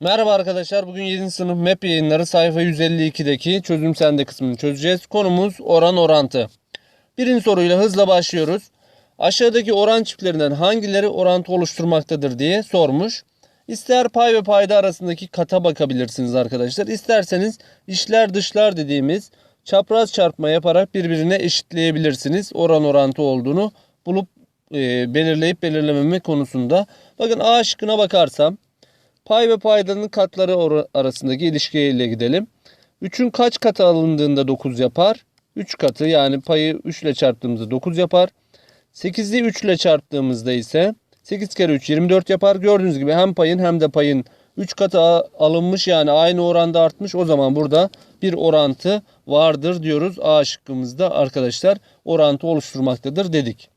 Merhaba arkadaşlar. Bugün 7. sınıf MEP yayınları sayfa 152'deki çözüm sende kısmını çözeceğiz. Konumuz oran orantı. Birinci soruyla hızla başlıyoruz. Aşağıdaki oran çiftlerinden hangileri orantı oluşturmaktadır diye sormuş. İster pay ve payda arasındaki kata bakabilirsiniz arkadaşlar. İsterseniz işler dışlar dediğimiz çapraz çarpma yaparak birbirine eşitleyebilirsiniz. Oran orantı olduğunu bulup e, belirleyip belirlememe konusunda. Bakın A şıkkına bakarsam Pay ve paydanın katları arasındaki ilişkiyle gidelim. 3'ün kaç katı alındığında 9 yapar? 3 katı yani payı 3 ile çarptığımızda 9 yapar. 8'i 3 ile çarptığımızda ise 8 kere 3 24 yapar. Gördüğünüz gibi hem payın hem de payın 3 katı alınmış yani aynı oranda artmış. O zaman burada bir orantı vardır diyoruz. A şıkkımızda arkadaşlar orantı oluşturmaktadır dedik.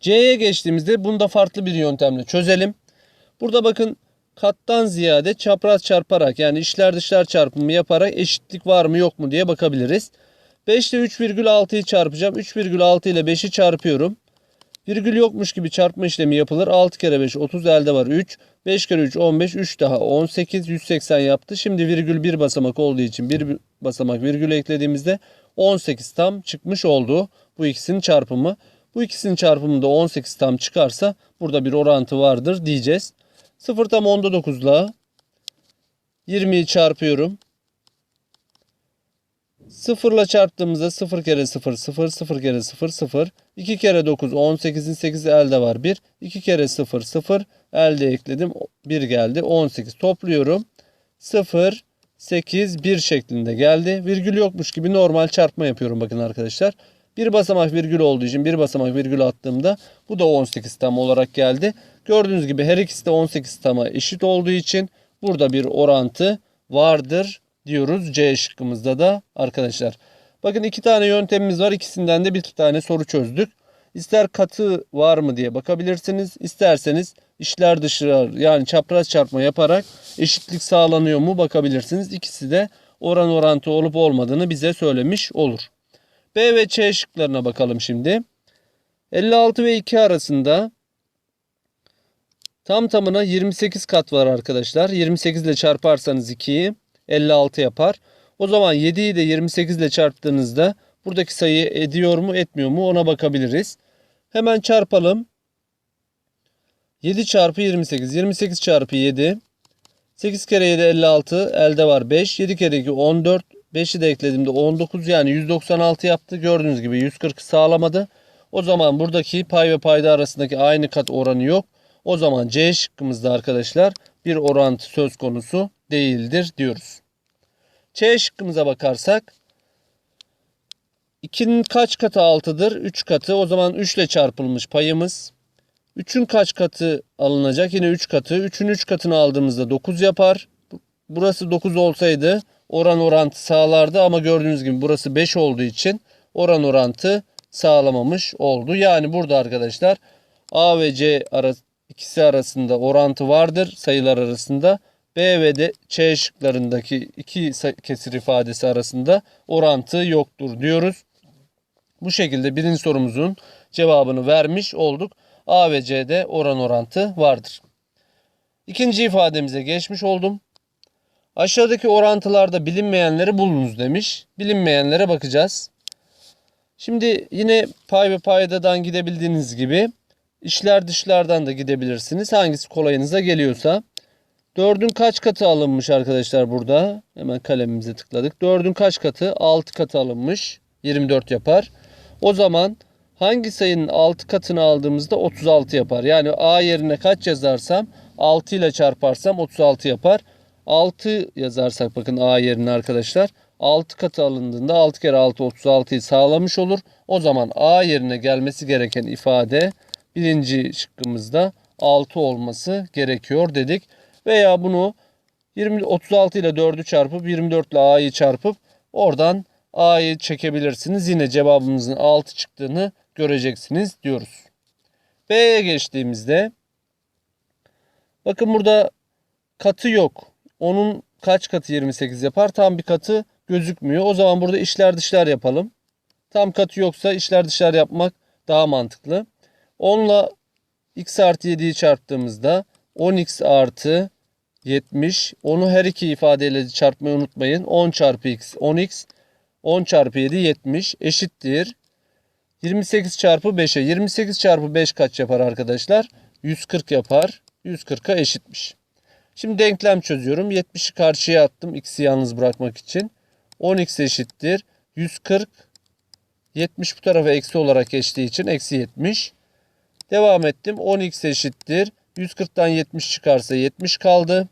C'ye geçtiğimizde bunu da farklı bir yöntemle çözelim. Burada bakın kattan ziyade çapraz çarparak yani işler dışlar çarpımı yaparak eşitlik var mı yok mu diye bakabiliriz. 5 ile 3,6'yı çarpacağım. 3,6 ile 5'i çarpıyorum. Virgül yokmuş gibi çarpma işlemi yapılır. 6 kere 5 30 elde var 3. 5 kere 3 15 3 daha 18 180 yaptı. Şimdi virgül bir basamak olduğu için bir basamak virgül eklediğimizde 18 tam çıkmış oldu. Bu ikisinin çarpımı. Bu ikisinin çarpımında 18 tam çıkarsa burada bir orantı vardır diyeceğiz. 0 tam onda 9 ile 20'yi çarpıyorum. 0 ile çarptığımızda 0 kere 0 0 0 kere 0 0 2 kere 9 18'in 8'i elde var 1 2 kere 0 0 elde ekledim 1 geldi 18 topluyorum. 0 8 1 şeklinde geldi. Virgül yokmuş gibi normal çarpma yapıyorum bakın arkadaşlar bir basamak virgül olduğu için bir basamak virgül attığımda bu da 18 tam olarak geldi. Gördüğünüz gibi her ikisi de 18 tama eşit olduğu için burada bir orantı vardır diyoruz C şıkkımızda da arkadaşlar. Bakın iki tane yöntemimiz var. İkisinden de bir tane soru çözdük. İster katı var mı diye bakabilirsiniz. İsterseniz işler dışlar yani çapraz çarpma yaparak eşitlik sağlanıyor mu bakabilirsiniz. İkisi de oran orantı olup olmadığını bize söylemiş olur. B ve C şıklarına bakalım şimdi. 56 ve 2 arasında tam tamına 28 kat var arkadaşlar. 28 ile çarparsanız 2'yi 56 yapar. O zaman 7'yi de 28 ile çarptığınızda buradaki sayı ediyor mu etmiyor mu ona bakabiliriz. Hemen çarpalım. 7 çarpı 28. 28 çarpı 7. 8 kere 7 56. Elde var 5. 7 kere 2 14. 5'i de eklediğimde 19 yani 196 yaptı. Gördüğünüz gibi 140 sağlamadı. O zaman buradaki pay ve payda arasındaki aynı kat oranı yok. O zaman C şıkkımızda arkadaşlar bir orantı söz konusu değildir diyoruz. C şıkkımıza bakarsak 2'nin kaç katı 6'dır? 3 katı. O zaman 3 ile çarpılmış payımız. 3'ün kaç katı alınacak? Yine 3 katı. 3'ün 3 katını aldığımızda 9 yapar. Burası 9 olsaydı oran orantı sağlardı ama gördüğünüz gibi burası 5 olduğu için oran orantı sağlamamış oldu. Yani burada arkadaşlar A ve C ara, ikisi arasında orantı vardır sayılar arasında. B ve de C şıklarındaki iki kesir ifadesi arasında orantı yoktur diyoruz. Bu şekilde birinci sorumuzun cevabını vermiş olduk. A ve C'de oran orantı vardır. İkinci ifademize geçmiş oldum. Aşağıdaki orantılarda bilinmeyenleri bulunuz demiş. Bilinmeyenlere bakacağız. Şimdi yine pay ve paydadan gidebildiğiniz gibi işler dışlardan da gidebilirsiniz. Hangisi kolayınıza geliyorsa. 4'ün kaç katı alınmış arkadaşlar burada? Hemen kalemimize tıkladık. 4'ün kaç katı? 6 katı alınmış. 24 yapar. O zaman hangi sayının 6 katını aldığımızda 36 yapar. Yani A yerine kaç yazarsam 6 ile çarparsam 36 yapar. 6 yazarsak bakın A yerine arkadaşlar 6 katı alındığında 6 kere 6 36'yı sağlamış olur. O zaman A yerine gelmesi gereken ifade birinci şıkkımızda 6 olması gerekiyor dedik. Veya bunu 20, 36 ile 4'ü çarpıp 24 ile A'yı çarpıp oradan A'yı çekebilirsiniz. Yine cevabımızın 6 çıktığını göreceksiniz diyoruz. B'ye geçtiğimizde bakın burada katı yok. Onun kaç katı 28 yapar? Tam bir katı gözükmüyor. O zaman burada işler dışlar yapalım. Tam katı yoksa işler dışlar yapmak daha mantıklı. 10 ile x artı 7'yi çarptığımızda 10x artı 70. Onu her iki ifadeyle çarpmayı unutmayın. 10 çarpı x 10x. 10 çarpı 7 70 eşittir. 28 çarpı 5'e. 28 çarpı 5 kaç yapar arkadaşlar? 140 yapar. 140'a eşitmiş. Şimdi denklem çözüyorum. 70'i karşıya attım x'i yalnız bırakmak için. 10x eşittir. 140 70 bu tarafa eksi olarak geçtiği için eksi 70. Devam ettim. 10x eşittir. 140'tan 70 çıkarsa 70 kaldı.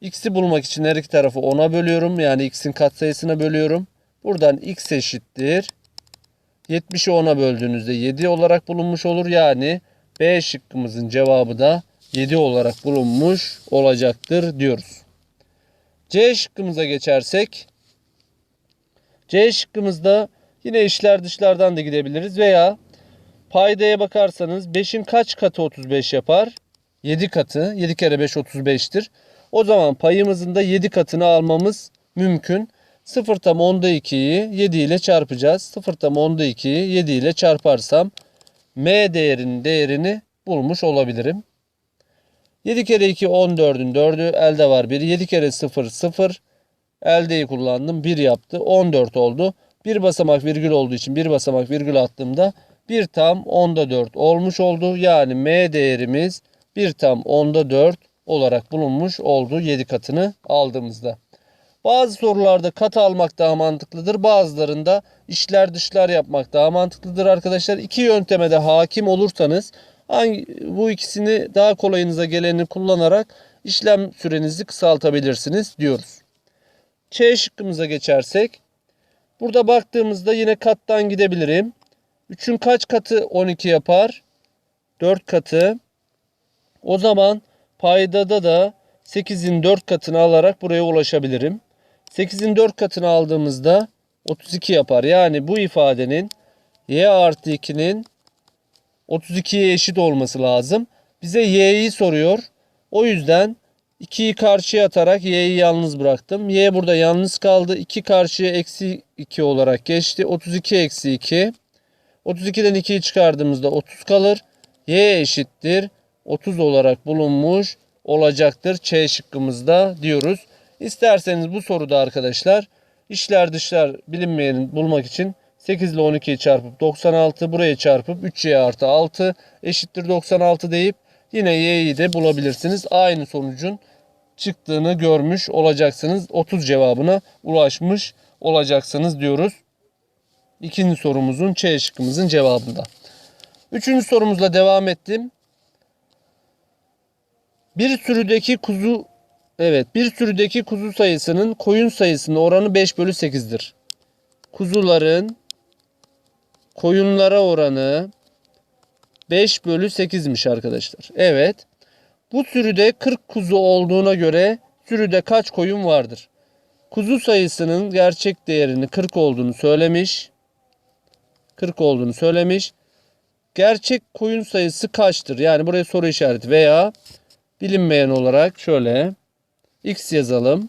X'i bulmak için her iki tarafı 10'a bölüyorum. Yani x'in katsayısına bölüyorum. Buradan x eşittir. 70'i 10'a böldüğünüzde 7 olarak bulunmuş olur. Yani B şıkkımızın cevabı da 7 olarak bulunmuş olacaktır diyoruz. C şıkkımıza geçersek C şıkkımızda yine işler dışlardan da gidebiliriz veya paydaya bakarsanız 5'in kaç katı 35 yapar? 7 katı. 7 kere 5 35'tir. O zaman payımızın da 7 katını almamız mümkün. 0 tam onda 2'yi 7 ile çarpacağız. 0 tam onda 2'yi 7 ile çarparsam M değerinin değerini bulmuş olabilirim. 7 kere 2 14'ün 4'ü elde var 1. 7 kere 0 0. Eldeyi kullandım 1 yaptı. 14 oldu. Bir basamak virgül olduğu için bir basamak virgül attığımda 1 tam onda 4 olmuş oldu. Yani M değerimiz 1 tam onda 4 olarak bulunmuş oldu 7 katını aldığımızda. Bazı sorularda kat almak daha mantıklıdır. Bazılarında işler dışlar yapmak daha mantıklıdır arkadaşlar. İki yönteme de hakim olursanız hangi, bu ikisini daha kolayınıza geleni kullanarak işlem sürenizi kısaltabilirsiniz diyoruz. Ç şıkkımıza geçersek. Burada baktığımızda yine kattan gidebilirim. 3'ün kaç katı 12 yapar? 4 katı. O zaman paydada da 8'in 4 katını alarak buraya ulaşabilirim. 8'in 4 katını aldığımızda 32 yapar. Yani bu ifadenin y artı 2'nin 32'ye eşit olması lazım. Bize y'yi soruyor. O yüzden 2'yi karşıya atarak y'yi yalnız bıraktım. y burada yalnız kaldı. 2 karşıya eksi 2 olarak geçti. 32 eksi 2. 32'den 2'yi çıkardığımızda 30 kalır. y eşittir. 30 olarak bulunmuş olacaktır. Ç şıkkımızda diyoruz. İsterseniz bu soruda arkadaşlar işler dışlar bilinmeyeni bulmak için 8 ile 12'yi çarpıp 96 buraya çarpıp 3y artı 6 eşittir 96 deyip yine y'yi de bulabilirsiniz. Aynı sonucun çıktığını görmüş olacaksınız. 30 cevabına ulaşmış olacaksınız diyoruz. İkinci sorumuzun Ç şıkkımızın cevabında. Üçüncü sorumuzla devam ettim. Bir sürüdeki kuzu evet bir sürüdeki kuzu sayısının koyun sayısının oranı 5 bölü 8'dir. Kuzuların koyunlara oranı 5 bölü 8'miş arkadaşlar. Evet. Bu sürüde 40 kuzu olduğuna göre sürüde kaç koyun vardır? Kuzu sayısının gerçek değerini 40 olduğunu söylemiş. 40 olduğunu söylemiş. Gerçek koyun sayısı kaçtır? Yani buraya soru işareti veya bilinmeyen olarak şöyle x yazalım.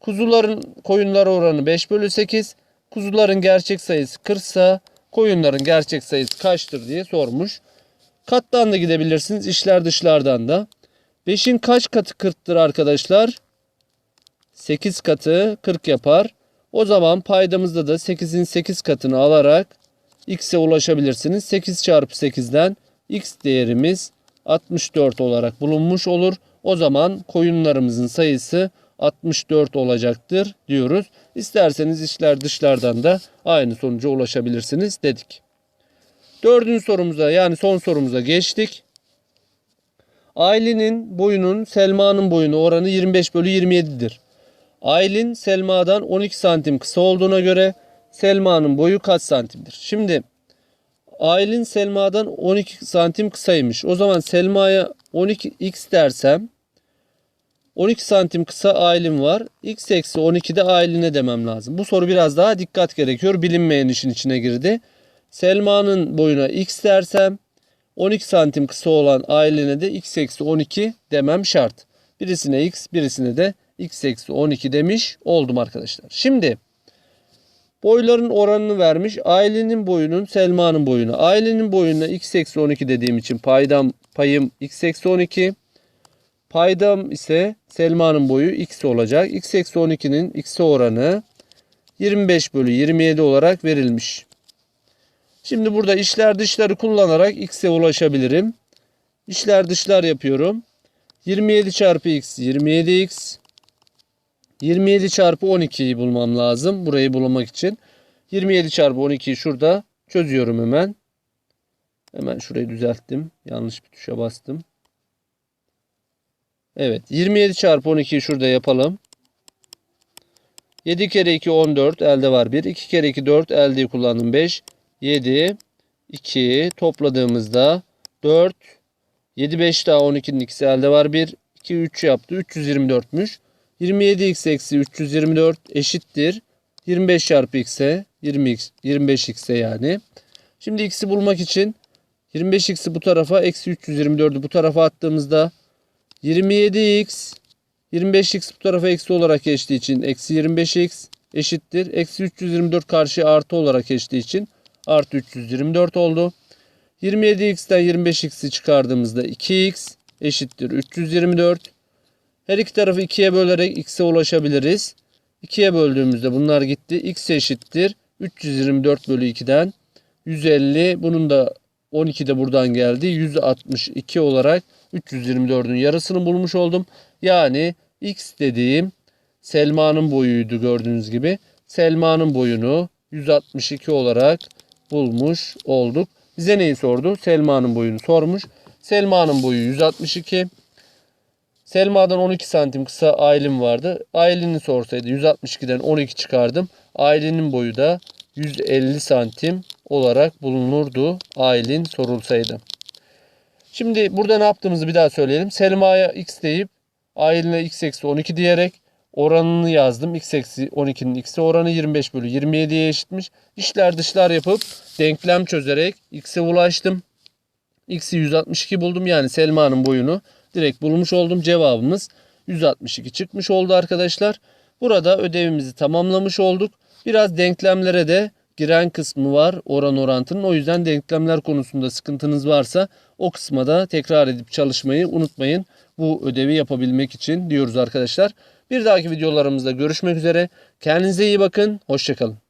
Kuzuların koyunlara oranı 5 bölü 8. Kuzuların gerçek sayısı 40 ise koyunların gerçek sayısı kaçtır diye sormuş. Kattan da gidebilirsiniz. işler dışlardan da. 5'in kaç katı 40'tır arkadaşlar? 8 katı 40 yapar. O zaman paydamızda da 8'in 8 katını alarak x'e ulaşabilirsiniz. 8 çarpı 8'den x değerimiz 64 olarak bulunmuş olur. O zaman koyunlarımızın sayısı 64 olacaktır diyoruz. İsterseniz işler dışlardan da aynı sonuca ulaşabilirsiniz dedik. Dördüncü sorumuza yani son sorumuza geçtik. Aylin'in boyunun Selma'nın boyunu oranı 25 bölü 27'dir. Aylin Selma'dan 12 santim kısa olduğuna göre Selma'nın boyu kaç santimdir? Şimdi Aylin Selma'dan 12 santim kısaymış. O zaman Selma'ya 12x dersem 12 santim kısa Aylin var. X eksi 12 de Aylin'e demem lazım. Bu soru biraz daha dikkat gerekiyor. Bilinmeyen işin içine girdi. Selma'nın boyuna x dersem 12 santim kısa olan Aylin'e de x eksi 12 demem şart. Birisine x birisine de x eksi 12 demiş oldum arkadaşlar. Şimdi boyların oranını vermiş. Ailenin boyunun Selma'nın boyunu. Ailenin boyuna x eksi 12 dediğim için paydam payım x eksi 12. Paydam ise Selma'nın boyu x olacak. x eksi 12'nin x'e oranı 25 bölü 27 olarak verilmiş. Şimdi burada işler dışları kullanarak x'e ulaşabilirim. İşler dışlar yapıyorum. 27 çarpı x 27x. 27 çarpı 12'yi bulmam lazım. Burayı bulmak için. 27 çarpı 12'yi şurada çözüyorum hemen. Hemen şurayı düzelttim. Yanlış bir tuşa bastım. Evet. 27 çarpı 12'yi şurada yapalım. 7 kere 2 14 elde var 1. 2 kere 2 4 elde kullandım 5. 7 2 topladığımızda 4 7 5 daha 12'nin ikisi elde var 1. 2 3 yaptı. 324'müş. 27x eksi 324 eşittir. 25 çarpı x'e 20x 25x'e yani. Şimdi x'i bulmak için 25x'i bu tarafa eksi 324'ü bu tarafa attığımızda 27x 25x bu tarafa eksi olarak geçtiği için eksi 25x eşittir. Eksi 324 karşı artı olarak geçtiği için artı 324 oldu. 27x'ten 25x'i çıkardığımızda 2x eşittir 324. Her iki tarafı 2'ye bölerek x'e ulaşabiliriz. 2'ye böldüğümüzde bunlar gitti. x eşittir 324 bölü 2'den 150. Bunun da 12 de buradan geldi. 162 olarak 324'ün yarısını bulmuş oldum. Yani x dediğim Selma'nın boyuydu gördüğünüz gibi. Selma'nın boyunu 162 olarak bulmuş olduk. Bize neyi sordu? Selma'nın boyunu sormuş. Selma'nın boyu 162. Selma'dan 12 santim kısa Aylin vardı. Aylin'i sorsaydı 162'den 12 çıkardım. Aylin'in boyu da 150 santim olarak bulunurdu. Aylin sorulsaydı. Şimdi burada ne yaptığımızı bir daha söyleyelim. Selma'ya x deyip Aylin'e x eksi 12 diyerek oranını yazdım. x eksi 12'nin x'e oranı 25 bölü 27'ye eşitmiş. İşler dışlar yapıp denklem çözerek x'e ulaştım. x'i 162 buldum. Yani Selma'nın boyunu direkt bulmuş oldum. Cevabımız 162 çıkmış oldu arkadaşlar. Burada ödevimizi tamamlamış olduk. Biraz denklemlere de giren kısmı var oran orantının. O yüzden denklemler konusunda sıkıntınız varsa o kısma da tekrar edip çalışmayı unutmayın. Bu ödevi yapabilmek için diyoruz arkadaşlar. Bir dahaki videolarımızda görüşmek üzere. Kendinize iyi bakın. Hoşçakalın.